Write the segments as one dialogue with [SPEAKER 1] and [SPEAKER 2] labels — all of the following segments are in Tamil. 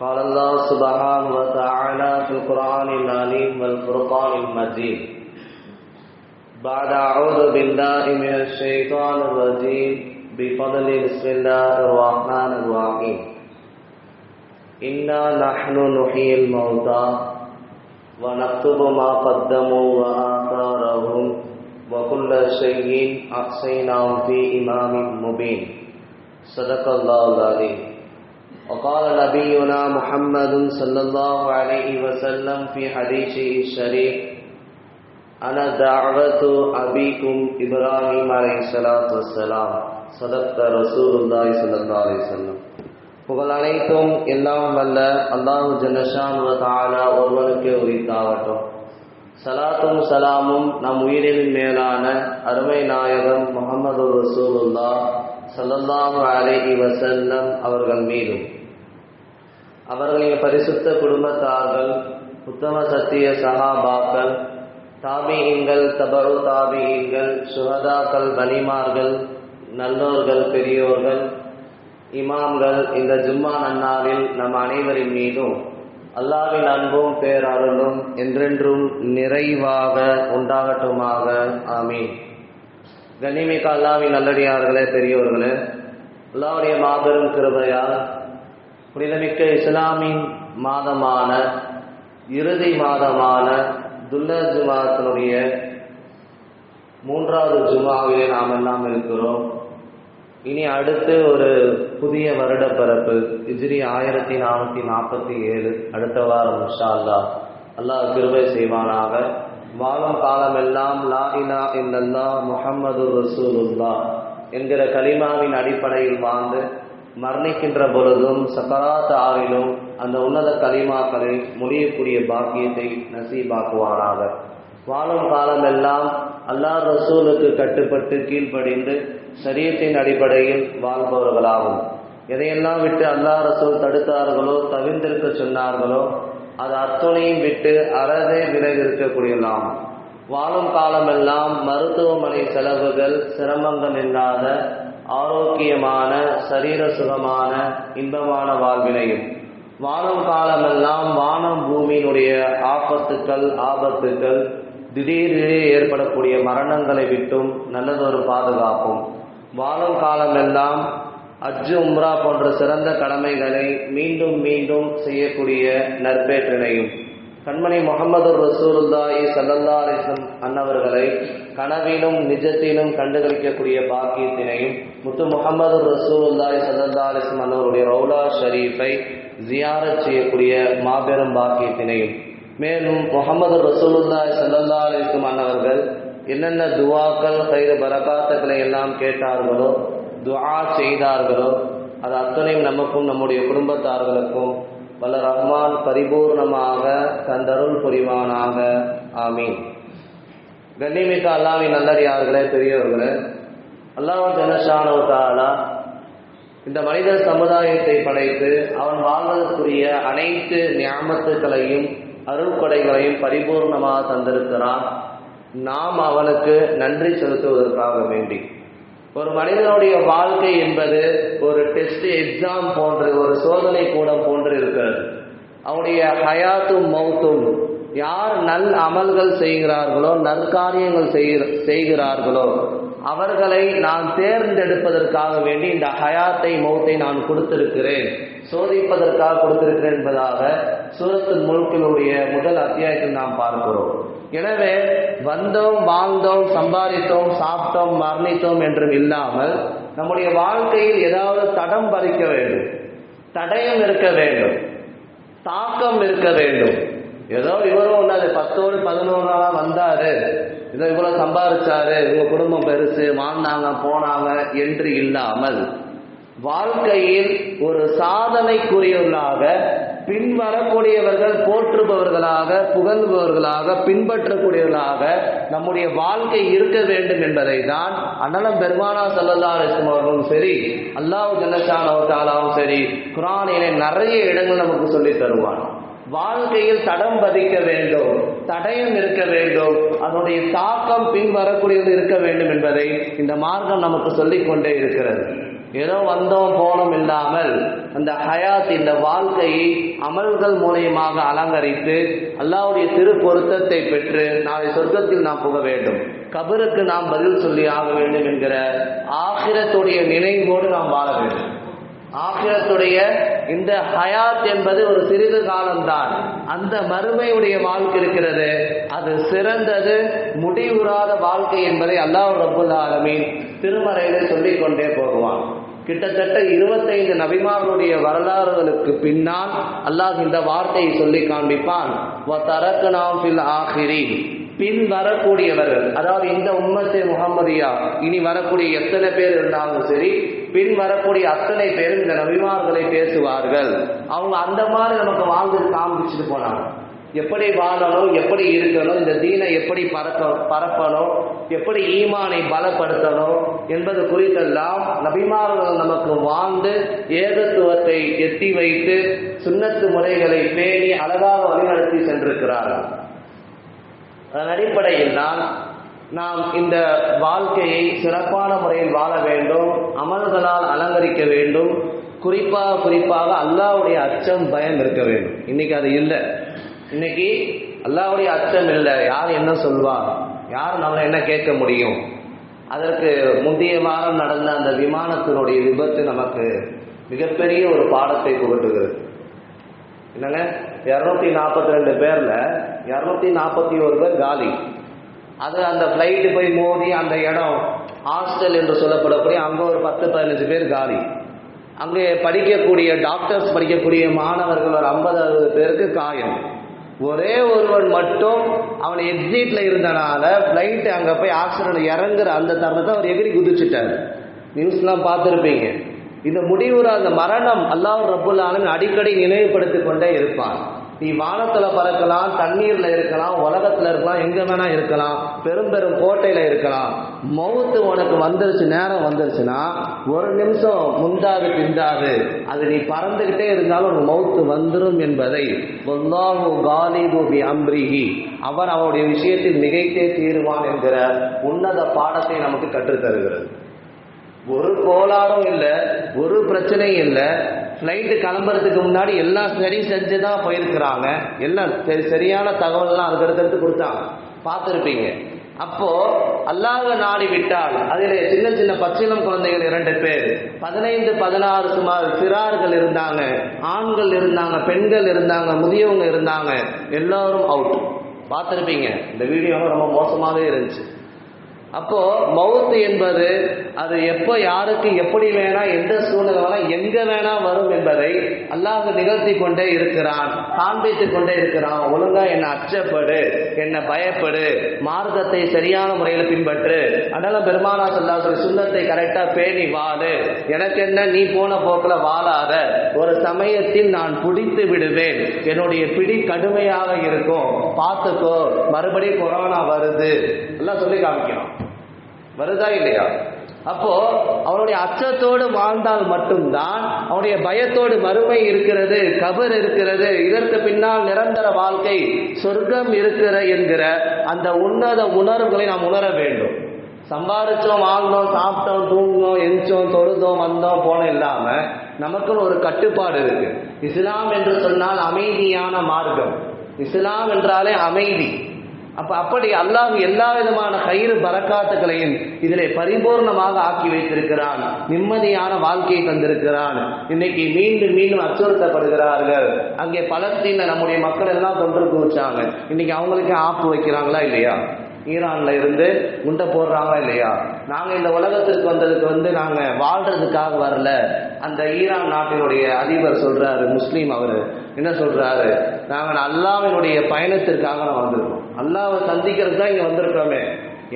[SPEAKER 1] قال الله سبحانه وتعالى في القرآن العليم والفرقان المجيد بعد أعوذ بالله من الشيطان الرجيم بفضل بسم الله الرحمن الرحيم إنا نحن نحيي الموتى ونكتب ما قدموا وآثارهم وكل شيء أحصيناه في إمام مبين صدق الله العليم وقال نبينا محمد صلى الله عليه وسلم في حديثه الشريف أنا دعوة أبيكم إبراهيم عليه الصلاة والسلام صدقت رسول الله صلى الله عليه وسلم புகழ் அனைத்தும் எல்லாம் வல்ல அல்லாஹு ஜனஷான் தாலா ஒருவனுக்கே உரித்தாகட்டும் சலாத்தும் சலாமும் நம் உயிரின் மேலான அருமை நாயகம் முகமது ரசூலுல்லா சல்லாஹு அலஹி வசல்லம் அவர்கள் மீதும் அவர்களின் பரிசுத்த குடும்பத்தார்கள் உத்தம சத்திய சகாபாக்கள் தாபிகங்கள் தபரு தாபிகங்கள் சுகதாக்கள் வலிமார்கள் நல்லோர்கள் பெரியோர்கள் இமாம்கள் இந்த ஜும்மா நன்னாளில் நம் அனைவரின் மீதும் அல்லாவின் அன்பும் பேரருளும் என்றென்றும் நிறைவாக உண்டாகட்டுமாக ஆமீன் கனிமிக்க அல்லாவின் நல்லடியார்களே பெரியோர்களே அல்லாவுடைய மாபெரும் கிருபையால் புனிதமிக்க இஸ்லாமின் மாதமான இறுதி மாதமான துல்லா ஜுமாத்தினுடைய மூன்றாவது ஜுமாவிலே நாம் எல்லாம் இருக்கிறோம் இனி அடுத்து ஒரு புதிய வருட பரப்பு இஜ்ரி ஆயிரத்தி நானூற்றி நாற்பத்தி ஏழு அடுத்த வாரம் இன்ஷா அல்லா அல்லாஹ் கிருபை செய்வானாக வாழும் காலமெல்லாம் லா இலா இல்லல்லா முஹம்மது ரசூலுல்லா என்கிற கலிமாவின் அடிப்படையில் வாழ்ந்து மரணிக்கின்ற பொழுதும் சக்கராத்த ஆவிலும் அந்த உன்னத கலிமாக்களை முடியக்கூடிய பாக்கியத்தை நசீபாக்குவானாக வாழும் காலமெல்லாம் அல்லாஹ் ரசூலுக்கு கட்டுப்பட்டு கீழ்ப்படிந்து சரியத்தின் அடிப்படையில் வாழ்பவர்களாகும் எதையெல்லாம் விட்டு அல்லாஹ் ரசூல் தடுத்தார்களோ தவிர்ந்திருக்க சொன்னார்களோ அது அத்துணையும் விட்டு அறவே விலகி வாழும் காலமெல்லாம் மருத்துவமனை செலவுகள் சிரமங்கள் இல்லாத ஆரோக்கியமான சரீர சுகமான இன்பமான வாழ்வினையும் வானம் காலமெல்லாம் வானம் பூமியினுடைய ஆபத்துக்கள் ஆபத்துக்கள் திடீரென ஏற்படக்கூடிய மரணங்களை விட்டும் நல்லதொரு பாதுகாப்பும் வானம் காலமெல்லாம் அஜு உம்ரா போன்ற சிறந்த கடமைகளை மீண்டும் மீண்டும் செய்யக்கூடிய நற்பேற்றினையும் கண்மணி முகமது ரசூலுல்லாஹி சல்லல்லா அலிஸ்லம் அன்னவர்களை கனவிலும் நிஜத்திலும் கண்டுகளிக்கக்கூடிய பாக்கியத்தினையும் முத்து முகமது ரசூல்லாய் சதந்தாலிசம் அல்லவருடைய ரவுலா ஷரீஃபை ஜியாரத் செய்யக்கூடிய மாபெரும் பாக்கியத்தினையும் மேலும் முகமது ரசூலுல்லாய் சதந்தாலிசம் அலிஸ்லம் என்னென்ன துவாக்கள் கைது பரகாத்துக்களை எல்லாம் கேட்டார்களோ துவா செய்தார்களோ அது அத்தனையும் நமக்கும் நம்முடைய குடும்பத்தார்களுக்கும் வல்ல ரஹ்மான் பரிபூர்ணமாக தந்தருள் புரிவானாக ஆமீன் கண்ணிமிக்க அல்லாவின் நல்லறியார்களே பெரியவர்களே அல்லாஹ் ஜனசானவத்தாலா இந்த மனித சமுதாயத்தை படைத்து அவன் வாழ்வதற்குரிய அனைத்து ஞாபத்துக்களையும் அருள்கொடைகளையும் பரிபூர்ணமாக தந்திருக்கிறான் நாம் அவனுக்கு நன்றி செலுத்துவதற்காக வேண்டி ஒரு மனிதனுடைய வாழ்க்கை என்பது ஒரு டெஸ்ட் எக்ஸாம் போன்று ஒரு சோதனை கூடம் போன்று இருக்கிறது அவனுடைய ஹயாத்தும் மௌத்தும் யார் நல் அமல்கள் செய்கிறார்களோ நற்காரியங்கள் செய்கிறார்களோ அவர்களை நான் தேர்ந்தெடுப்பதற்காக வேண்டி இந்த ஹயாத்தை மௌத்தை நான் கொடுத்திருக்கிறேன் சோதிப்பதற்காக கொடுத்திருக்கிறேன் என்பதாக சூரத்து முழுக்கினுடைய முதல் அத்தியாயத்தில் நாம் பார்க்கிறோம் எனவே வந்தோம் வாழ்ந்தோம் சம்பாதித்தோம் சாப்பிட்டோம் மரணித்தோம் என்றும் இல்லாமல் நம்முடைய வாழ்க்கையில் ஏதாவது தடம் பறிக்க வேண்டும் தடயம் இருக்க வேண்டும் தாக்கம் இருக்க வேண்டும் ஏதோ இவரும் ஒன்றாரு பத்தோடு பதினோராவா வந்தாரு இதோ இவ்வளோ சம்பாதிச்சாரு உங்க குடும்பம் பெருசு வாழ்ந்தாங்க போனாங்க என்று இல்லாமல் வாழ்க்கையில் ஒரு சாதனைக்குரியவர்களாக பின்வரக்கூடியவர்கள் போற்றுபவர்களாக புகழ்பவர்களாக பின்பற்றக்கூடியவர்களாக நம்முடைய வாழ்க்கை இருக்க வேண்டும் என்பதை தான் அண்ணலம் பெருமானா சல்லல்லா அவர்களும் சரி அல்லாஹ் ஜல்லஷான் அவர்களாலும் சரி குரானினை நிறைய இடங்கள் நமக்கு சொல்லி தருவான் வாழ்க்கையில் தடம் பதிக்க வேண்டும் தடயம் இருக்க வேண்டும் அதனுடைய தாக்கம் பின்வரக்கூடியது இருக்க வேண்டும் என்பதை இந்த மார்க்கம் நமக்கு சொல்லிக் கொண்டே இருக்கிறது ஏதோ வந்தோம் போனோம் இல்லாமல் அந்த ஹயாத் இந்த வாழ்க்கையை அமல்கள் மூலியமாக அலங்கரித்து அல்லாவுடைய திரு பொருத்தத்தை பெற்று நாளை சொர்க்கத்தில் நாம் புக வேண்டும் கபருக்கு நாம் பதில் சொல்லி ஆக வேண்டும் என்கிற ஆகிரத்துடைய நினைவோடு நாம் வாழ வேண்டும் ஆகிரத்துடைய இந்த ஹயாத் என்பது ஒரு சிறிது காலம்தான் அந்த மறுமையுடைய வாழ்க்கை இருக்கிறது அது சிறந்தது முடிவுறாத வாழ்க்கை என்பதை அல்லாஹ் ரபுல் ஆலமின் திருமறையில சொல்லிக் கொண்டே போகுவான் கிட்டத்தட்ட இருபத்தைந்து நபிமார்களுடைய வரலாறுகளுக்கு பின்னால் அல்லாஹ் இந்த வார்த்தையை சொல்லி காண்பிப்பான் பின் வரக்கூடியவர்கள் அதாவது இந்த உம்மத்தை முகமதியா இனி வரக்கூடிய எத்தனை பேர் இருந்தாலும் சரி பின் வரக்கூடிய அத்தனை பேரும் இந்த நபிமார்களை பேசுவார்கள் அவங்க அந்த மாதிரி நமக்கு வாழ்ந்து காமிச்சுட்டு போனாங்க எப்படி வாழணும் எப்படி இருக்கணும் இந்த தீனை எப்படி பரப்ப பரப்பணும் எப்படி ஈமானை பலப்படுத்தணும் என்பது குறித்தெல்லாம் நபிமார்கள் நமக்கு வாழ்ந்து ஏகத்துவத்தை எட்டி வைத்து சுண்ணத்து முறைகளை பேணி அழகாக வழிநடத்தி சென்றிருக்கிறார்கள் அதன் அடிப்படையில் தான் நாம் இந்த வாழ்க்கையை சிறப்பான முறையில் வாழ வேண்டும் அமல்களால் அலங்கரிக்க வேண்டும் குறிப்பாக குறிப்பாக அல்லாவுடைய அச்சம் பயம் இருக்க வேண்டும் இன்னைக்கு அது இல்லை இன்னைக்கு அல்லாவுடைய அச்சம் இல்லை யார் என்ன சொல்வார் யார் நம்மளை என்ன கேட்க முடியும் அதற்கு முந்தைய வாரம் நடந்த அந்த விமானத்தினுடைய விபத்து நமக்கு மிகப்பெரிய ஒரு பாடத்தை புகட்டுகிறது என்னங்க இரநூத்தி நாற்பத்தி ரெண்டு பேரில் இரநூத்தி நாற்பத்தி ஒரு பேர் காலி அது அந்த ஃப்ளைட்டு போய் மோதி அந்த இடம் ஹாஸ்டல் என்று சொல்லப்படக்கூடிய அங்கே ஒரு பத்து பதினஞ்சு பேர் காலி அங்கே படிக்கக்கூடிய டாக்டர்ஸ் படிக்கக்கூடிய மாணவர்கள் ஒரு ஐம்பது அறுபது பேருக்கு காயம் ஒரே ஒருவன் மட்டும் அவன் எக்ஸிட்ல இருந்தனால ஃப்ளைட்டு அங்கே போய் ஆக்சிடென்ட் இறங்குற அந்த தருணத்தை அவர் எகிரி குதிச்சுட்டார் நியூஸ்லாம் பார்த்துருப்பீங்க இந்த முடிவுற அந்த மரணம் அல்லாஹ் ரபுல்லாலும் அடிக்கடி நினைவுபடுத்தி கொண்டே இருப்பான் நீ வானத்துல பறக்கலாம் தண்ணீர்ல இருக்கலாம் உலகத்துல இருக்கலாம் எங்க வேணா இருக்கலாம் பெரும் பெரும் கோட்டையில இருக்கலாம் மௌத்து உனக்கு வந்துருச்சு நேரம் வந்துருச்சுன்னா ஒரு நிமிஷம் முந்தாது பிந்தாது அது நீ பறந்துகிட்டே இருந்தாலும் உனக்கு மௌத்து வந்துடும் என்பதை அம்ரிஹி அவர் அவருடைய விஷயத்தில் மிகைத்தே தீருவான் என்கிற உன்னத பாடத்தை நமக்கு கற்றுத்தருகிறது ஒரு கோளாறும் இல்லை ஒரு பிரச்சனையும் இல்லை ஃப்ளைட்டு கிளம்புறதுக்கு முன்னாடி எல்லாம் சரி செஞ்சு தான் போயிருக்கிறாங்க எல்லாம் சரி சரியான தகவல்லாம் அதுக்கடுத்தடுத்து கொடுத்தாங்க பார்த்துருப்பீங்க அப்போ அல்லாத நாடி விட்டால் அதில் சின்ன சின்ன பச்சிலம் குழந்தைகள் இரண்டு பேர் பதினைந்து பதினாறு சுமார் சிறார்கள் இருந்தாங்க ஆண்கள் இருந்தாங்க பெண்கள் இருந்தாங்க முதியவங்க இருந்தாங்க எல்லாரும் அவுட் பார்த்துருப்பீங்க இந்த வீடியோலாம் ரொம்ப மோசமாகவே இருந்துச்சு அப்போ மவுத்து என்பது அது எப்போ யாருக்கு எப்படி வேணா எந்த சூழ்நிலை வேணா எங்க வேணா வரும் என்பதை அல்லாஹ் நிகழ்த்தி கொண்டே இருக்கிறான் காண்பித்து கொண்டே இருக்கிறான் ஒழுங்கா என்னை அச்சப்படு என்னை பயப்படு மார்க்கத்தை சரியான முறையில் பின்பற்று அதனால பெருமானா சொல்லாத சுண்ணத்தை கரெக்டா பேணி வாழு எனக்கு என்ன நீ போன போக்கில் வாழாத ஒரு சமயத்தில் நான் பிடித்து விடுவேன் என்னுடைய பிடி கடுமையாக இருக்கும் பார்த்துக்கோ மறுபடியும் கொரோனா வருது எல்லாம் சொல்லி காமிக்கிறான் வருதா இல்லையா அப்போ அவனுடைய அச்சத்தோடு வாழ்ந்தால் மட்டும்தான் அவனுடைய பயத்தோடு மறுமை இருக்கிறது கபர் இருக்கிறது இதற்கு பின்னால் நிரந்தர வாழ்க்கை சொர்க்கம் இருக்கிற என்கிற அந்த உன்னத உணர்வுகளை நாம் உணர வேண்டும் சம்பாரிச்சோம் வாழ்ந்தோம் சாப்பிட்டோம் தூங்கினோம் எரிச்சோம் தொழுதோம் வந்தோம் போன இல்லாம நமக்குன்னு ஒரு கட்டுப்பாடு இருக்கு இஸ்லாம் என்று சொன்னால் அமைதியான மார்க்கம் இஸ்லாம் என்றாலே அமைதி அப்ப அப்படி அல்லாஹ் எல்லா விதமான கயிறு பறக்காத்துக்களையும் இதிலே பரிபூர்ணமாக ஆக்கி வைத்திருக்கிறான் நிம்மதியான வாழ்க்கையை தந்திருக்கிறான் இன்னைக்கு மீண்டும் மீண்டும் அச்சுறுத்தப்படுகிறார்கள் அங்கே பலத்தின் நம்முடைய மக்கள் எல்லாம் தொன்று குவிச்சாங்க இன்னைக்கு அவங்களுக்கே ஆப்பு வைக்கிறாங்களா இல்லையா ஈரான்ல இருந்து முண்டை போடுறாங்களா இல்லையா நாங்க இந்த உலகத்திற்கு வந்ததுக்கு வந்து நாங்க வாழ்றதுக்காக வரல அந்த ஈரான் நாட்டினுடைய அதிபர் சொல்றாரு முஸ்லீம் அவரு என்ன சொல்றாரு நாங்கள் அல்லாவினுடைய பயணத்திற்காக நான் வந்திருக்கோம் அல்லாவை சந்திக்கிறது தான் இங்கே வந்திருக்கிறோமே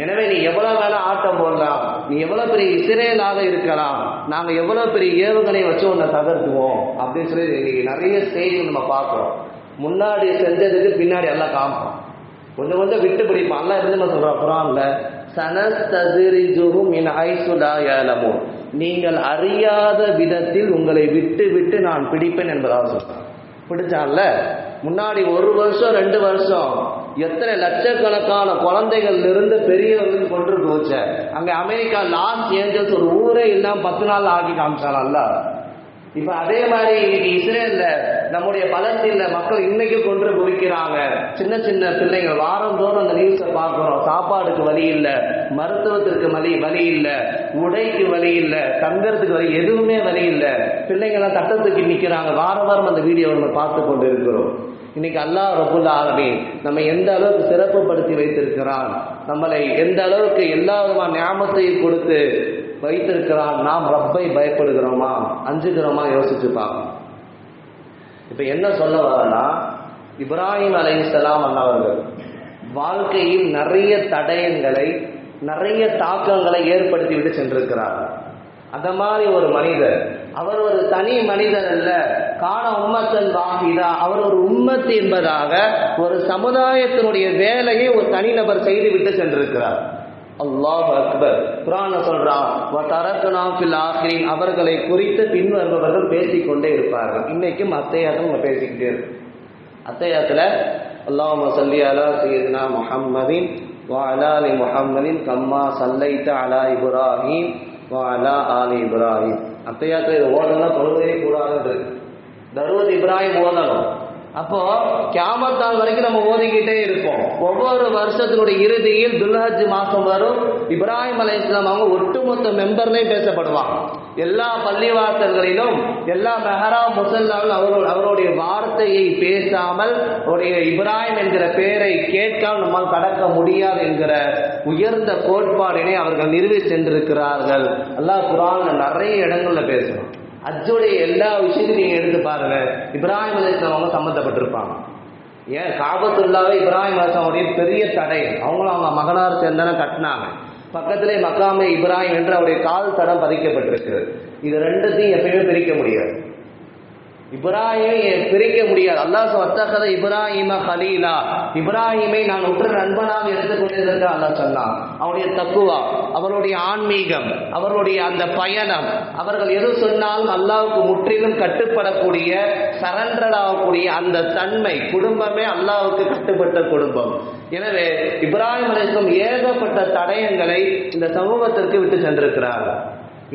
[SPEAKER 1] எனவே நீ எவ்வளோ வேலை ஆட்டம் போடலாம் நீ எவ்வளோ பெரிய இஸ்ரேலாக இருக்கலாம் நாங்கள் எவ்வளோ பெரிய ஏவுகணை வச்சு உன்னை தகர்த்துவோம் அப்படின்னு சொல்லி இன்றைக்கி நிறைய செய்திகள் நம்ம பார்க்குறோம் முன்னாடி செஞ்சதுக்கு பின்னாடி எல்லாம் காமிப்போம் கொஞ்சம் கொஞ்சம் விட்டு பிடிப்போம் எல்லாம் இருந்து நம்ம சொல்கிறோம் குரானில் சனஸ்ததிரிஜுகும் இன் ஐசுலா ஏலமும் நீங்கள் அறியாத விதத்தில் உங்களை விட்டு விட்டு நான் பிடிப்பேன் என்பதாக சொல்கிறேன் பிடிச்சான்ல முன்னாடி ஒரு வருஷம் ரெண்டு வருஷம் எத்தனை லட்சக்கணக்கான குழந்தைகள்ல இருந்து பெரியவர்கள் கொண்டு போச்ச அங்க அமெரிக்கா லாஸ்ட் ஏஞ்சல்ஸ் ஒரு ஊரே இல்லாம பத்து நாள் ஆகி காமிச்சாலும் இப்ப அதே மாதிரி இஸ்ரேல நம்முடைய பலஸ்தீன்ல மக்கள் இன்னைக்கு கொன்று குவிக்கிறாங்க சின்ன சின்ன பிள்ளைங்க வாரந்தோறும் அந்த நியூஸை பார்க்கிறோம் சாப்பாடுக்கு வழி இல்லை மருத்துவத்திற்கு வழி வழி இல்லை உடைக்கு வழி இல்லை தங்கறதுக்கு வழி எதுவுமே வழி இல்லை எல்லாம் தட்டத்துக்கு நிற்கிறாங்க வாரம் வாரம் அந்த வீடியோ நம்ம பார்த்து கொண்டு இருக்கிறோம் இன்னைக்கு அல்லாஹ் ரபுல் ஆலமீன் நம்ம எந்த அளவுக்கு சிறப்புப்படுத்தி வைத்திருக்கிறான் நம்மளை எந்த அளவுக்கு எல்லா விதமான ஞாபகத்தையும் கொடுத்து வைத்திருக்கிறான் நாம் ரப்பை பயப்படுகிறோமா அஞ்சுகிறோமா யோசிச்சு பார்க்கணும் இப்போ என்ன சொல்ல வரனா இப்ராஹிம் அலை இஸ்லாம் அண்ணாவர்கள் வாழ்க்கையில் நிறைய தடயங்களை நிறைய தாக்கங்களை ஏற்படுத்திவிட்டு சென்றிருக்கிறார்கள் அந்த மாதிரி ஒரு மனிதர் அவர் ஒரு தனி மனிதர் அல்ல காண உம்மத்தன் வாகிதா அவர் ஒரு உம்மத்து என்பதாக ஒரு சமுதாயத்தினுடைய வேலையை ஒரு தனிநபர் செய்துவிட்டு சென்றிருக்கிறார் அல்லாஹ் அக்பர் குரான சொல்றான் தரத்துனாஃபில் ஆஹிரின் அவர்களை குறித்து பின்வருபவர்கள் பேசிக்கொண்டே இருப்பார்கள் இன்னைக்கும் அத்தையாத்தில் நம்ம பேசிக்கிட்டே இருக்கோம் அத்தையாத்தில் அல்லாஹ் சல்லி அலா சையதுனா முஹம்மதின் வாலாலி கம்மா சல்லைத்த அலா இப்ராஹிம் வாலா ஆலி இப்ராஹிம் அத்தையாத்திர இது ஓதனா தொழுகையே கூடாதுன்றது தருவது இப்ராஹிம் ஓதணும் அப்போ கியாமத்தால் வரைக்கும் நம்ம ஓதிக்கிட்டே இருப்போம் ஒவ்வொரு வருஷத்தினுடைய இறுதியில் துல்ஹஜ் மாசம் வரும் இப்ராஹிம் அலை இஸ்லாம் அவங்க ஒட்டுமொத்த மெம்பர்லையும் பேசப்படுவான் எல்லா பள்ளிவாசல்களிலும் எல்லா மெஹரா முசல்லாவில் அவர்கள் அவருடைய வார்த்தையை பேசாமல் அவருடைய இப்ராஹிம் என்கிற பெயரை கேட்காமல் நம்மால் கடக்க முடியாது என்கிற உயர்ந்த கோட்பாடினை அவர்கள் நிறுவி சென்றிருக்கிறார்கள் அல்லா குரான் நிறைய இடங்கள்ல பேசணும் அஜுடைய எல்லா விஷயத்தையும் நீங்க எடுத்து பாருங்க இப்ராஹிம் இஸ்லாம் அவங்க சம்மந்தப்பட்டிருப்பாங்க ஏன் காபத்துள்ளாவே இப்ராஹிம் அவருடைய பெரிய தடை அவங்களும் அவங்க மகனார் சேர்ந்தன கட்டினாங்க பக்கத்திலே மக்காமே இப்ராஹிம் என்று அவருடைய கால் தடம் பதிக்கப்பட்டிருக்கிறது இது ரெண்டுத்தையும் எப்பயுமே பிரிக்க முடியாது இப்ராஹிமை பிரிக்க முடியாது அல்லாஹ் வத்தகத இப்ராஹிம ஹலீலா இப்ராஹிமை நான் உற்ற நண்பனாக எடுத்துக்கொண்டிருக்க அல்லா சொன்னான் அவருடைய தக்குவா அவருடைய ஆன்மீகம் அவருடைய அந்த பயணம் அவர்கள் எது சொன்னாலும் அல்லாவுக்கு முற்றிலும் கட்டுப்படக்கூடிய சரண்டர் ஆகக்கூடிய அந்த தன்மை குடும்பமே அல்லாவுக்கு கட்டுப்பட்ட குடும்பம் எனவே இப்ராஹிம் அலிஸ்லம் ஏகப்பட்ட தடயங்களை இந்த சமூகத்திற்கு விட்டு சென்றிருக்கிறார்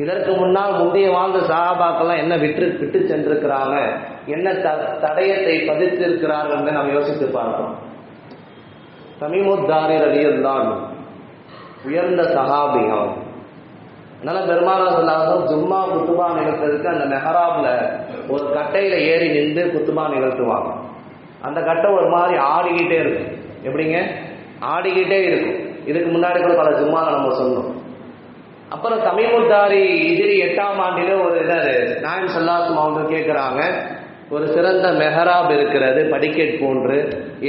[SPEAKER 1] இதற்கு முன்னால் முந்தைய வாழ்ந்த சகாபாக்கெல்லாம் என்ன விட்டு விட்டு சென்றிருக்கிறாங்க என்ன த தடயத்தை பதித்திருக்கிறார்கள் நாம் யோசித்து பார்க்கிறோம் சமீமுத்தாரில் அலியல்லான் உயர்ந்த சகாபிகம் நல்ல பெருமாள் ஜும்மா குத்துபா நிகழ்த்ததுக்கு அந்த மெஹராப்ல ஒரு கட்டையில ஏறி நின்று குத்துபா நிகழ்த்துவாங்க அந்த கட்டை ஒரு மாதிரி ஆடிக்கிட்டே இருக்கும் எப்படிங்க ஆடிக்கிட்டே இருக்கும் இதுக்கு முன்னாடி கூட பல சும்மா நம்ம சொன்னோம் அப்புறம் தமிழ்முத்தாரி இதிரி எட்டாம் ஆண்டிலே ஒரு இதாரு நாயம் சல்லாசம் அவங்க கேட்குறாங்க ஒரு சிறந்த மெஹராப் இருக்கிறது படிக்கட் போன்று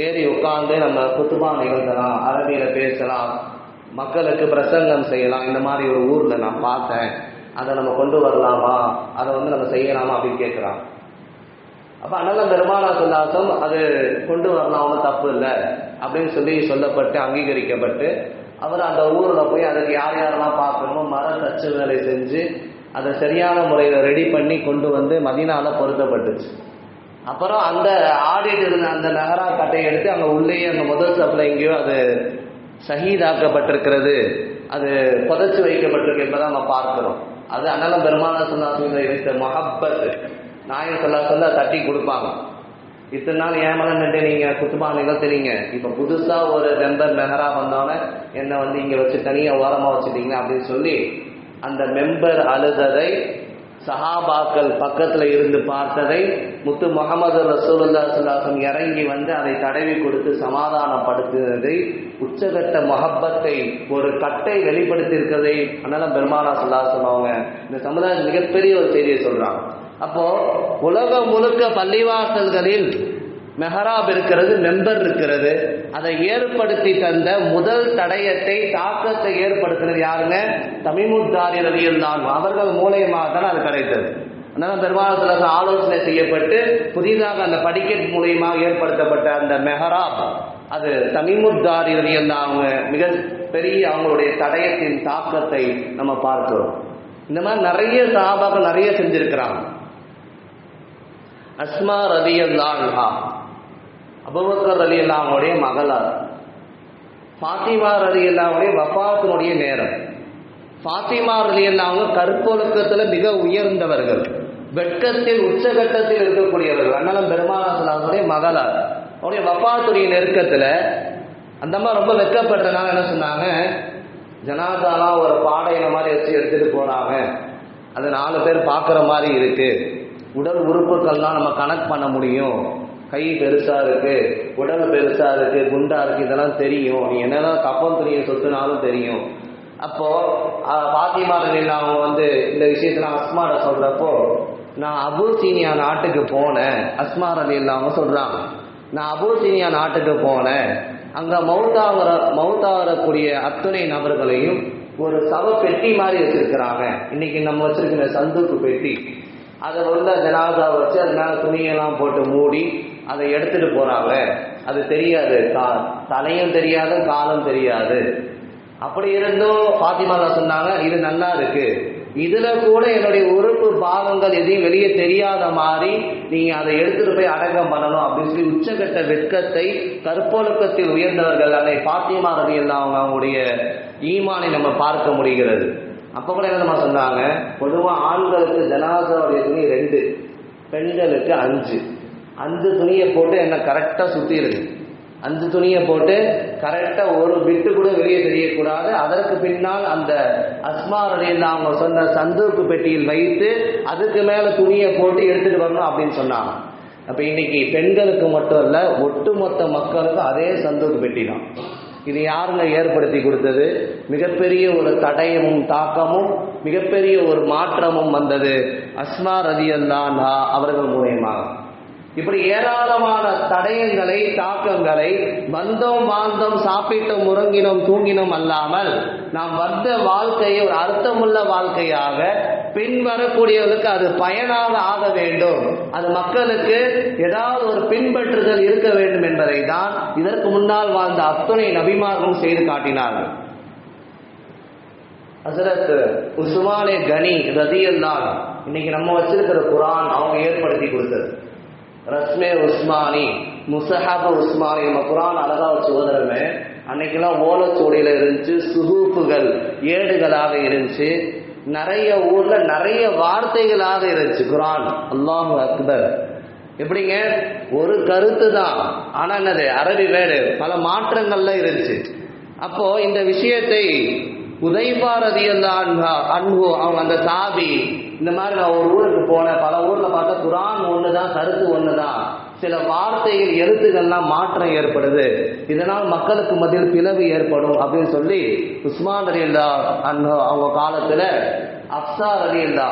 [SPEAKER 1] ஏறி உட்கார்ந்து நம்ம குத்துபா நிகழ்த்தலாம் அரபியில் பேசலாம் மக்களுக்கு பிரசங்கம் செய்யலாம் இந்த மாதிரி ஒரு ஊரில் நான் பார்த்தேன் அதை நம்ம கொண்டு வரலாமா அதை வந்து நம்ம செய்யலாமா அப்படின்னு கேட்குறான் அப்போ அண்ணன் பெருமானா சொல்லாசம் அது கொண்டு வரலாம் ஒன்றும் தப்பு இல்லை அப்படின்னு சொல்லி சொல்லப்பட்டு அங்கீகரிக்கப்பட்டு அவர் அந்த ஊரில் போய் அதுக்கு யார் யாரெல்லாம் பார்க்கணுமோ மர தச்சு வேலை செஞ்சு அதை சரியான முறையில் ரெடி பண்ணி கொண்டு வந்து மதினால பொருத்தப்பட்டுச்சு அப்புறம் அந்த ஆடிட்டு இருந்த அந்த நகரா கட்டையை எடுத்து அங்கே உள்ளேயே அந்த முதல் சப்பில் எங்கேயோ அது சகிதாக்கப்பட்டிருக்கிறது அது புதைச்சி வைக்கப்பட்டிருக்கு என்பதை நம்ம பார்க்கிறோம் அது அதனால பெருமான சொன்னா சொன்ன மொஹப்பத் நாயன் சொல்ல சொல்ல தட்டி கொடுப்பாங்க இத்தனை நாள் ஏமலம் நின்று நீங்க குத்துமா தெரியுங்க இப்போ புதுசா ஒரு மெம்பர் மெஹரா வந்தோடனே என்னை வந்து இங்க வச்சு தனியா ஓரமா வச்சுட்டீங்க அப்படின்னு சொல்லி அந்த மெம்பர் அழுததை சஹாபாக்கள் பக்கத்தில் இருந்து பார்த்ததை முத்து முகமது ரசூலுல்லா சுல்லாசம் இறங்கி வந்து அதை தடவி கொடுத்து சமாதானப்படுத்தினதை உச்சகட்ட மொஹப்பத்தை ஒரு கட்டை வெளிப்படுத்தியிருக்கிறதை அதனால பெருமானா சுல்லாசம் அவங்க இந்த சமுதாயம் மிகப்பெரிய ஒரு செய்தியை சொல்றாங்க அப்போ உலகம் முழுக்க பள்ளிவாசல்களில் மெஹராப் இருக்கிறது மெம்பர் இருக்கிறது அதை ஏற்படுத்தி தந்த முதல் தடயத்தை தாக்கத்தை ஏற்படுத்தினது யாருங்க தமிழ்முத்தாரி ரவியல் தான் அவர்கள் மூலியமாக தான் அது கிடைத்தது அதனால பெருமாள் ஆலோசனை செய்யப்பட்டு புதிதாக அந்த படிக்கட் மூலியமாக ஏற்படுத்தப்பட்ட அந்த மெஹராப் அது தமிமுத்தாரி ரவியல் தான் அவங்க மிக பெரிய அவங்களுடைய தடயத்தின் தாக்கத்தை நம்ம பார்க்கிறோம் இந்த மாதிரி நிறைய சாபாக நிறைய செஞ்சிருக்கிறாங்க அஸ்மா தான் அபுபக்கர் அலி அல்லாமுடைய மகளார் ஃபாத்திமா அலி அல்லாமுடைய வஃபாத்தினுடைய நேரம் ஃபாத்திமா அலி அல்லாம கற்பொழுக்கத்தில் மிக உயர்ந்தவர்கள் வெட்கத்தில் உச்சகட்டத்தில் இருக்கக்கூடியவர்கள் அண்ணலம் பெருமானாசலாமுடைய மகளார் அவருடைய வஃபாத்துடைய நெருக்கத்தில் அந்த மாதிரி ரொம்ப வெட்கப்பட்டனால என்ன சொன்னாங்க ஜனாதாலாம் ஒரு பாடையின மாதிரி வச்சு எடுத்துகிட்டு போகிறாங்க அது நாலு பேர் பார்க்குற மாதிரி இருக்குது உடல் உறுப்புகள்லாம் நம்ம கனெக்ட் பண்ண முடியும் கை பெருசா இருக்கு உடல் பெருசா இருக்கு குண்டா இருக்கு இதெல்லாம் தெரியும் நீ என்னதான் கப்பம் துணியை சொத்துனாலும் தெரியும் அப்போ பாத்திமாரின் அவங்க வந்து இந்த விஷயத்துல அஸ்மார சொல்றப்போ நான் அபூசீனியா நாட்டுக்கு போனேன் அஸ்மா ரலில் அவங்க சொல்றாங்க நான் அபூசீனியா நாட்டுக்கு போனேன் அங்க மௌத்தாவர மௌத்தாவரக்கூடிய அத்துணை நபர்களையும் ஒரு சவ பெட்டி மாதிரி வச்சிருக்கிறாங்க இன்னைக்கு நம்ம வச்சிருக்கிற சந்துக்கு பெட்டி அதில் உள்ள ஜனாதா வச்சு அது மேலே துணியெல்லாம் போட்டு மூடி அதை எடுத்துட்டு போகிறாங்க அது தெரியாது கா தலையும் தெரியாது காலும் தெரியாது அப்படி இருந்தும் ஃபாத்திமாலா சொன்னாங்க இது நல்லா இருக்கு இதுல கூட என்னுடைய உறுப்பு பாகங்கள் எதையும் வெளியே தெரியாத மாதிரி நீங்க அதை எடுத்துட்டு போய் அடக்கம் பண்ணணும் அப்படின்னு சொல்லி உச்சகட்ட வெட்கத்தை கற்பொழுக்கத்தில் உயர்ந்தவர்கள் அதை பாத்தியமாக ரவி அவங்க அவங்களுடைய ஈமானை நம்ம பார்க்க முடிகிறது அப்போ கூட என்ன சொன்னாங்க பொதுவாக ஆண்களுக்கு ஜனாதாவுடைய துணி ரெண்டு பெண்களுக்கு அஞ்சு அஞ்சு துணியை போட்டு என்ன கரெக்டாக சுற்றிடுது அஞ்சு துணியை போட்டு கரெக்டாக ஒரு விட்டு கூட வெளியே தெரியக்கூடாது அதற்கு பின்னால் அந்த அஸ்மாருடைய அவங்க சொன்ன சந்தூக்கு பெட்டியில் வைத்து அதுக்கு மேலே துணியை போட்டு எடுத்துகிட்டு வரணும் அப்படின்னு சொன்னாங்க அப்போ இன்னைக்கு பெண்களுக்கு மட்டும் இல்லை ஒட்டுமொத்த மக்களுக்கும் அதே சந்தூக்கு பெட்டி தான் இது யாருங்க ஏற்படுத்தி கொடுத்தது மிகப்பெரிய ஒரு தடயமும் தாக்கமும் மிகப்பெரிய ஒரு மாற்றமும் வந்தது அஸ்மா ரதியல்லான்ஹா அவர்கள் மூலியமாக இப்படி ஏராளமான தடயங்களை தாக்கங்களை வந்தோம் வாழ்ந்தோம் சாப்பிட்டோம் உறங்கினோம் தூங்கினோம் அல்லாமல் நாம் வந்த வாழ்க்கையை ஒரு அர்த்தமுள்ள வாழ்க்கையாக பின் அது பயனாக ஆக வேண்டும் அது மக்களுக்கு ஏதாவது ஒரு பின்பற்றுதல் இருக்க வேண்டும் என்பதை தான் இதற்கு முன்னால் வாழ்ந்த அத்துணை நபிமார்களும் செய்து காட்டினார்கள் ஹசரத் உஸ்மானே கனி ரதியல்லான் இன்னைக்கு நம்ம வச்சிருக்கிற குரான் அவங்க ஏற்படுத்தி கொடுத்தது ரஸ்மே உஸ்மானி முசஹாப உஸ்மானி நம்ம குரான் அழகா வச்சு ஓதுறமே அன்னைக்கெல்லாம் ஓலச்சோடியில் இருந்துச்சு சுகூப்புகள் ஏடுகளாக இருந்துச்சு நிறைய ஊர்ல நிறைய வார்த்தைகளாக இருந்துச்சு குரான் அல்லாஹு அக்பர் எப்படிங்க ஒரு கருத்து தான் ஆனா என்னது அரபி வேறு பல மாற்றங்கள்ல இருந்துச்சு அப்போ இந்த விஷயத்தை உதய்பாரதி அன்பு அவங்க அந்த சாபி இந்த மாதிரி நான் ஒரு ஊருக்கு போனேன் பல ஊர்ல பார்த்தா குரான் ஒன்று தான் கருத்து ஒன்று தான் சில வார்த்தைகள் எழுத்துக்கள்லாம் மாற்றம் ஏற்படுது இதனால் மக்களுக்கு மத்தியில் பிளவு ஏற்படும் அப்படின்னு சொல்லி உஸ்மான் அலில்லா அந்த அவங்க காலத்தில் அப்சார் அலில்லா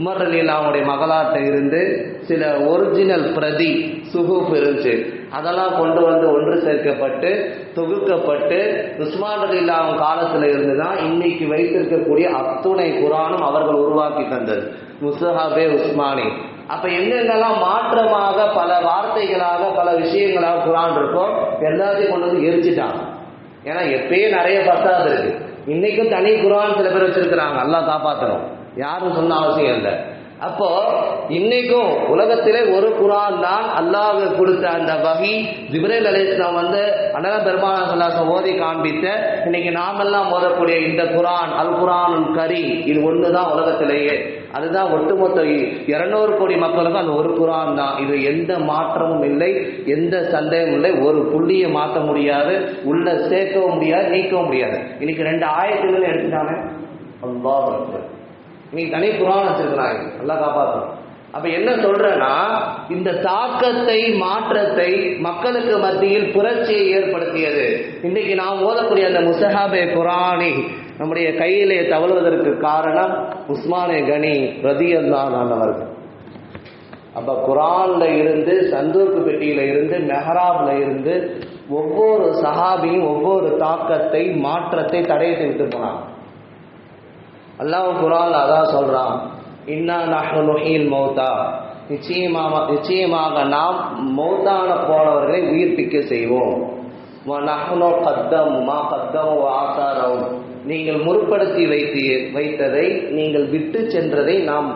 [SPEAKER 1] உமர் அலில்லா அவங்களுடைய மகளாட்ட இருந்து சில ஒரிஜினல் பிரதி சுகூப் இருந்துச்சு அதெல்லாம் கொண்டு வந்து ஒன்று சேர்க்கப்பட்டு தொகுக்கப்பட்டு உஸ்மான் இல்லா அவங்க காலத்தில் இருந்து தான் இன்னைக்கு வைத்திருக்கக்கூடிய அத்துணை குரானும் அவர்கள் உருவாக்கி தந்தது முசஹாபே உஸ்மானி அப்ப எங்கெங்கெல்லாம் மாற்றமாக பல வார்த்தைகளாக பல விஷயங்களாக குரான் இருக்கோ எல்லாத்தையும் கொண்டு வந்து எரிச்சுட்டான் ஏன்னா எப்பயே நிறைய பத்தாது இருக்கு இன்னைக்கும் தனி குரான் சில பேர் வச்சிருக்கிறாங்க எல்லாம் காப்பாத்தணும் யாரும் சொன்ன அவசியம் இல்லை அப்போ இன்னைக்கும் உலகத்திலே ஒரு குரான் தான் அல்லாஹ் கொடுத்த அந்த வகி ஜிப்ரேல் அலிஸ்லாம் வந்து அண்ணல பெருமான சல்லாசம் ஓதி காண்பித்த இன்னைக்கு நாமெல்லாம் மோதக்கூடிய இந்த குரான் அல் குரான் கரி இது ஒன்று தான் உலகத்திலேயே அதுதான் ஒட்டுமொத்த இருநூறு கோடி மக்களுக்கும் அந்த ஒரு குரான் தான் இது எந்த மாற்றமும் இல்லை எந்த சந்தேகமும் இல்லை ஒரு புள்ளியை மாற்ற முடியாது உள்ள சேர்க்கவும் முடியாது நீக்கவும் முடியாது இன்னைக்கு ரெண்டு ஆயத்துகள் எடுத்துட்டாங்க அல்லா இன்னைக்கு தனி குரான் வச்சிருக்கிறாங்க நல்லா காப்பாற்றணும் அப்ப என்ன சொல்றேன்னா இந்த தாக்கத்தை மாற்றத்தை மக்களுக்கு மத்தியில் புரட்சியை ஏற்படுத்தியது இன்னைக்கு நாம் ஓதக்கூடிய அந்த முசஹாபே குரானி நம்முடைய கையிலே தவழ்வதற்கு காரணம் உஸ்மானே கனி ரதியந்தான் ஆனவர்கள் அப்போ குரான்ல இருந்து சந்தூர்க்கு பெட்டியில இருந்து மெஹராப்ல இருந்து ஒவ்வொரு சஹாபியும் ஒவ்வொரு தாக்கத்தை மாற்றத்தை தடையை செய்து போனாங்க அல்லாஹ் குரான் அதான் சொல்றான் இன்னா நஹ்னுஹீல் மௌதா நிச்சயமாக நிச்சயமாக நாம் மௌத்தான போனவர்களை உயிர்ப்பிக்க செய்வோம் நஹ்னோ கத்தம் மா கத்தம் ஆசாரம் நீங்கள் முற்படுத்தி வைத்து வைத்ததை நீங்கள் விட்டு சென்றதை நாம்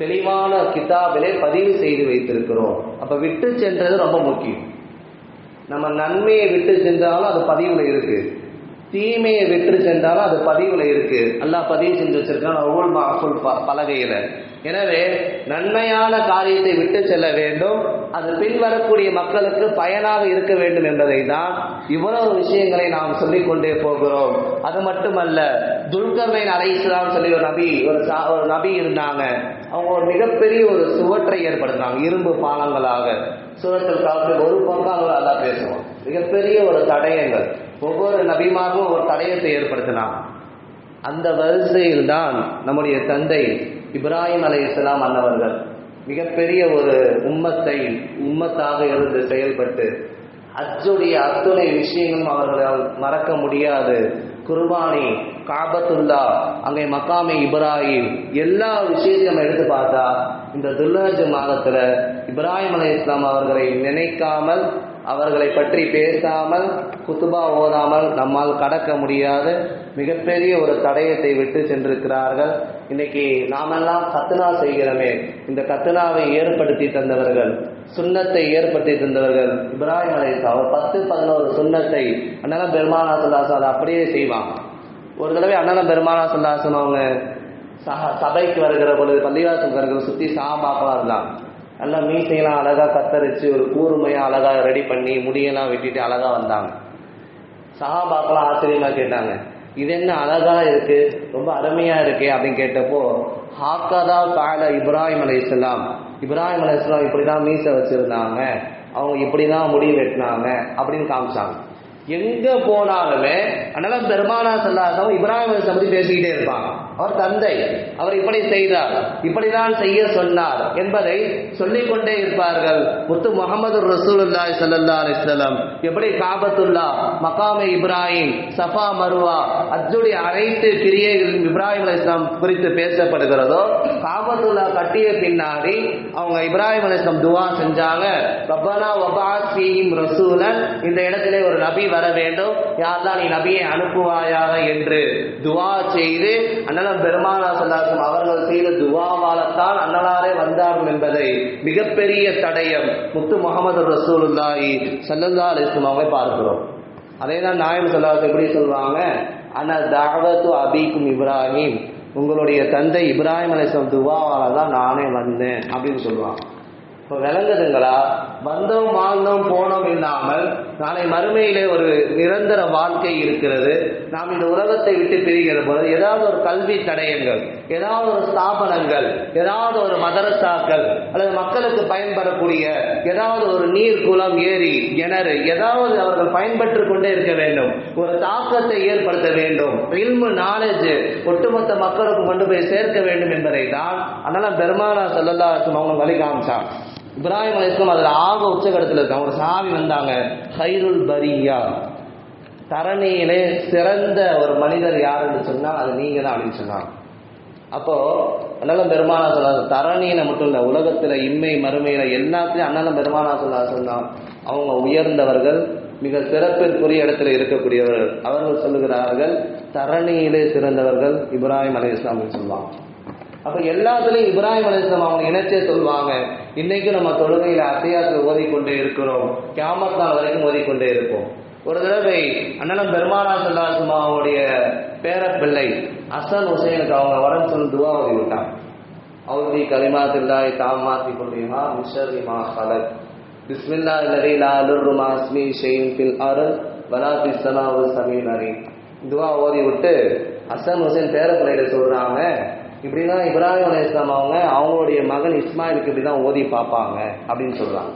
[SPEAKER 1] தெளிவான கிதாபிலே பதிவு செய்து வைத்திருக்கிறோம் அப்போ விட்டு சென்றது ரொம்ப முக்கியம் நம்ம நன்மையை விட்டு சென்றாலும் அது பதிவில் இருக்குது தீமையை வெற்றி சென்றாலும் அது பதிவில் இருக்கு அல்லா பதிவு செஞ்சு வச்சிருக்கான் அவ்வளோ மாஃபுல் பலகையில எனவே நன்மையான காரியத்தை விட்டு செல்ல வேண்டும் அது பின்வரக்கூடிய மக்களுக்கு பயனாக இருக்க வேண்டும் என்பதை தான் இவ்வளவு விஷயங்களை நாம் சொல்லிக்கொண்டே போகிறோம் அது மட்டுமல்ல துல்கர்மையின் அரைசுதான் சொல்லி ஒரு நபி ஒரு ஒரு நபி இருந்தாங்க அவங்க ஒரு மிகப்பெரிய ஒரு சுவற்றை ஏற்படுத்தினாங்க இரும்பு பாலங்களாக சுவற்றில் காலத்தில் ஒரு பங்காக அதான் பேசுவோம் மிகப்பெரிய ஒரு தடயங்கள் ஒவ்வொரு நபிமாரும் ஒரு தடயத்தை ஏற்படுத்தினான் அந்த வரிசையில் தான் நம்முடைய தந்தை இப்ராஹிம் அலை இஸ்லாம் அன்னவர்கள் மிகப்பெரிய ஒரு உம்மத்தை உம்மத்தாக இருந்து செயல்பட்டு அச்சுடைய அத்துணை விஷயங்களும் அவர்களால் மறக்க முடியாது குர்பானி காபத்துல்லா அங்கே மக்காமே இப்ராஹிம் எல்லா விஷயத்தையும் நம்ம எடுத்து பார்த்தா இந்த துல்லஹஜ் மாதத்துல இப்ராஹிம் அலி இஸ்லாம் அவர்களை நினைக்காமல் அவர்களை பற்றி பேசாமல் குத்துபா ஓதாமல் நம்மால் கடக்க முடியாத மிகப்பெரிய ஒரு தடயத்தை விட்டு சென்றிருக்கிறார்கள் இன்னைக்கு நாமெல்லாம் கத்துனா செய்கிறோமே இந்த கத்னாவை ஏற்படுத்தி தந்தவர்கள் சுண்ணத்தை ஏற்படுத்தி தந்தவர்கள் இப்ராஹிம் அலையா அவர் பத்து பதினோரு சுண்ணத்தை அதனால பெருமானாத்துல்லா அப்படியே செய்வாங்க ஒரு தடவை அண்ணன பெருமானா சந்தாசனம் அவங்க சபைக்கு வருகிற பொழுது பள்ளிவாசம் வருகிற சுற்றி சாபாப்பாக இருந்தான் நல்லா மீசையெல்லாம் அழகாக கத்தரிச்சு ஒரு கூர்மையாக அழகாக ரெடி பண்ணி முடியெல்லாம் வெட்டிட்டு அழகாக வந்தாங்க சகாபாக்கெல்லாம் ஆச்சரியமாக கேட்டாங்க இது என்ன அழகாக இருக்குது ரொம்ப அருமையாக இருக்கே அப்படின்னு கேட்டப்போ ஹாக்காதா பால இப்ராஹிம் அலி இஸ்லாம் இப்ராஹிம் அலி இஸ்லாம் இப்படி தான் மீசை வச்சுருந்தாங்க அவங்க இப்படி தான் முடி வெட்டினாங்க அப்படின்னு காமிச்சாங்க எங்க போனாலுமே அதனால பெருமானா சல்லாசம் இப்ராஹிம் பற்றி பேசிக்கிட்டே இருப்பான் அவர் தந்தை அவர் இப்படி செய்தார் இப்படிதான் செய்ய சொன்னார் என்பதை சொல்லிக்கொண்டே இருப்பார்கள் முத்து முகமது ரசூலுல்லாய் சல்லா அலிஸ்லம் எப்படி காபத்துல்லா மகாமே இப்ராஹிம் சஃபா மருவா அத்துடைய அனைத்து கிரியைகளும் இப்ராஹிம் அலிஸ்லாம் குறித்து பேசப்படுகிறதோ காபத்துல்லா கட்டிய பின்னாடி அவங்க இப்ராஹிம் அலிஸ்லாம் துவா செஞ்சாங்க ரப்பனா வபாசியும் ரசூலன் இந்த இடத்துல ஒரு நபி வர வேண்டும் தான் நீ நபியை அனுப்புவாயாக என்று துவா செய்து அண்ணலம் பெருமானா சல்லாசம் அவர்கள் செய்த துவாவால்தான் அண்ணலாரே வந்தார் என்பதை மிகப்பெரிய தடயம் முத்து முகமது ரசூலுல்லாஹி சல்லல்லா அலிஸ்லம் அவங்க பார்க்கிறோம் அதே தான் நாயம் சொல்லாத எப்படி சொல்லுவாங்க அண்ணா தாவத்து அபிக்கும் இப்ராஹிம் உங்களுடைய தந்தை இப்ராஹிம் அலிஸ்லாம் துவாவால் தான் நானே வந்தேன் அப்படின்னு சொல்லுவான் இப்போ விளங்குதுங்களா வந்தோம் வாழ்ந்தோம் போனோம் இல்லாமல் நாளை மறுமையிலே ஒரு நிரந்தர வாழ்க்கை இருக்கிறது நாம் இந்த உலகத்தை விட்டு பிரிகிற போது ஏதாவது ஒரு கல்வி தடயங்கள் ஏதாவது ஒரு ஸ்தாபனங்கள் ஏதாவது ஒரு மதரசாக்கள் அல்லது மக்களுக்கு பயன்படக்கூடிய ஏதாவது ஒரு நீர் குளம் ஏரி கிணறு ஏதாவது அவர்கள் பயன்பட்டு கொண்டே இருக்க வேண்டும் ஒரு தாக்கத்தை ஏற்படுத்த வேண்டும் இல்மு நாலேஜ் ஒட்டுமொத்த மக்களுக்கு கொண்டு போய் சேர்க்க வேண்டும் என்பதை தான் அதனால் பெருமானா சல்லல்லா அவங்க வழி காமிச்சான் இப்ராஹிம் அலிஸ்லாம் அதில் ஆக உச்சகடத்தில் இருக்க ஒரு சாமி வந்தாங்க ஹைருல் பரியா தரணியிலே சிறந்த ஒரு மனிதர் யாருன்னு சொன்னால் அது நீங்கள் தான் அப்படின்னு சொன்னாங்க அப்போது அண்ணலம் பெருமானா சொல்லாத தரணியில மட்டும் இல்லை உலகத்தில் இம்மை மறுமையில் எல்லாத்திலையும் அண்ணலம் பெருமானா சொல்லாத சொன்னான் அவங்க உயர்ந்தவர்கள் மிக சிறப்பிற்குரிய இடத்துல இருக்கக்கூடியவர்கள் அவர்கள் சொல்லுகிறார்கள் தரணியிலே சிறந்தவர்கள் இப்ராஹிம் அலி இஸ்லாம் சொல்லுவாங்க அப்போ எல்லாத்துலேயும் இப்ராஹிம் அலி இஸ்லாம் அவங்க இணைச்சே சொல்லுவாங்க இன்னைக்கு நம்ம தொழுகையில அசையாத்தில் ஓதிக்கொண்டே இருக்கிறோம் கேமத்தால் வரைக்கும் ஓதிக்கொண்டே இருப்போம் ஒரு தடவை அண்ணன் பெருமானா சல்லாசுமாவுடைய பேரப்பிள்ளை அசன் ஹுசேனுக்கு அவங்க வரன் சொல்லி துவா ஓதி விட்டான் அவுதி கலிமா தில்லாய் தாமாத்தி கொள்ளிமா மிஷரிமா ஹலத் பிஸ்மில்லா இல்லரி லாலுர் மாஸ்மி ஷெயின் பில் அருள் வலா பிஸ்லமா ஒரு சமீன் துவா ஓதி விட்டு அசன் ஹுசேன் பேரப்பிள்ளைகிட்ட சொல்கிறாங்க இப்படிதான் இப்ராஹிம் அலி இஸ்லாம் அவங்க அவங்களுடைய மகன் இஸ்மாயிலுக்கு இப்படி தான் ஓதி பார்ப்பாங்க அப்படின்னு சொல்கிறாங்க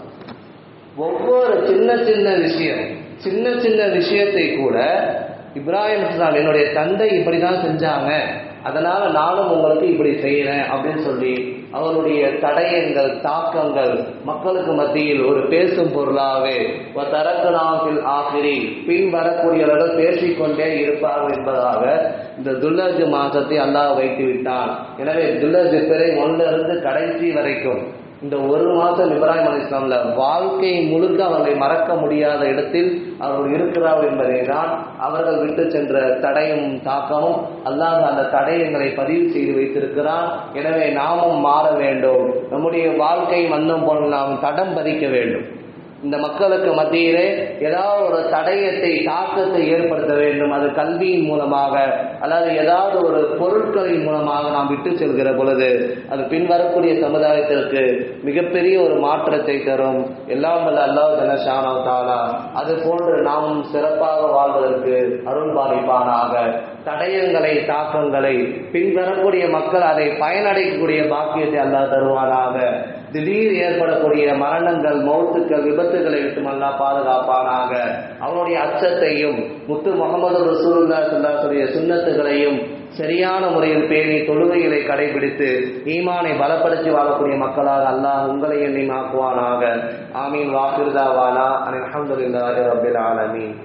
[SPEAKER 1] ஒவ்வொரு சின்ன சின்ன விஷயம் சின்ன சின்ன விஷயத்தை கூட இப்ராஹிம் இஸ்லாம் என்னுடைய தந்தை இப்படி தான் செஞ்சாங்க அதனால் நானும் உங்களுக்கு இப்படி செய்யறேன் அப்படின்னு சொல்லி அவருடைய தடயங்கள் தாக்கங்கள் மக்களுக்கு மத்தியில் ஒரு பேசும் பொருளாகவே தரக்கலாகில் ஆசிரி பின் வரக்கூடியவர்கள் பேசிக்கொண்டே இருப்பார்கள் என்பதாக இந்த துல்லஜு மாதத்தை அல்லாஹ் வைத்து விட்டான் எனவே துல்லஜு பிறை ஒன்றிலிருந்து கடைசி வரைக்கும் இந்த ஒரு மாதம் இப்ராஹிம் அலி இஸ்லாமில் வாழ்க்கை முழுக்க அவர்களை மறக்க முடியாத இடத்தில் அவர்கள் இருக்கிறார்கள் என்பதை தான் அவர்கள் விட்டு சென்ற தடையும் தாக்கமும் அல்லாத அந்த தடயங்களை பதிவு செய்து வைத்திருக்கிறான் எனவே நாமும் மாற வேண்டும் நம்முடைய வாழ்க்கை மன்னம் போல் நாம் தடம் பதிக்க வேண்டும் இந்த மக்களுக்கு மத்தியிலே ஏதாவது ஒரு தடயத்தை தாக்கத்தை ஏற்படுத்த வேண்டும் அது கல்வியின் மூலமாக அல்லது ஏதாவது ஒரு பொருட்களின் மூலமாக நாம் விட்டு செல்கிற பொழுது அது பின்வரக்கூடிய சமுதாயத்திற்கு மிகப்பெரிய ஒரு மாற்றத்தை தரும் எல்லாம் வல்ல அல்லாஹ் தனஷானோ தாலா அது போன்று நாம் சிறப்பாக வாழ்வதற்கு அருள் பாதிப்பானாக தடயங்களை தாக்கங்களை பின்வரக்கூடிய மக்கள் அதை பயனடையக்கூடிய பாக்கியத்தை அல்லாஹ் தருவானாக திடீர் ஏற்படக்கூடிய மரணங்கள் மௌத்துக்கள் விபத்துகளை விட்டுமல்லா பாதுகாப்பானாக அவனுடைய அச்சத்தையும் முத்து முகமது ரசூல்லா சுல்லாசுடைய சுண்ணத்துகளையும் சரியான முறையில் பேணி தொழுகைகளை கடைபிடித்து ஈமானை பலப்படுத்தி வாழக்கூடிய மக்களால் அல்லாஹ் உங்களை எண்ணிமாக்குவானாக ஆமீன் வாக்குதாவானா அலமதுல்லா ரபில் ஆலமீன்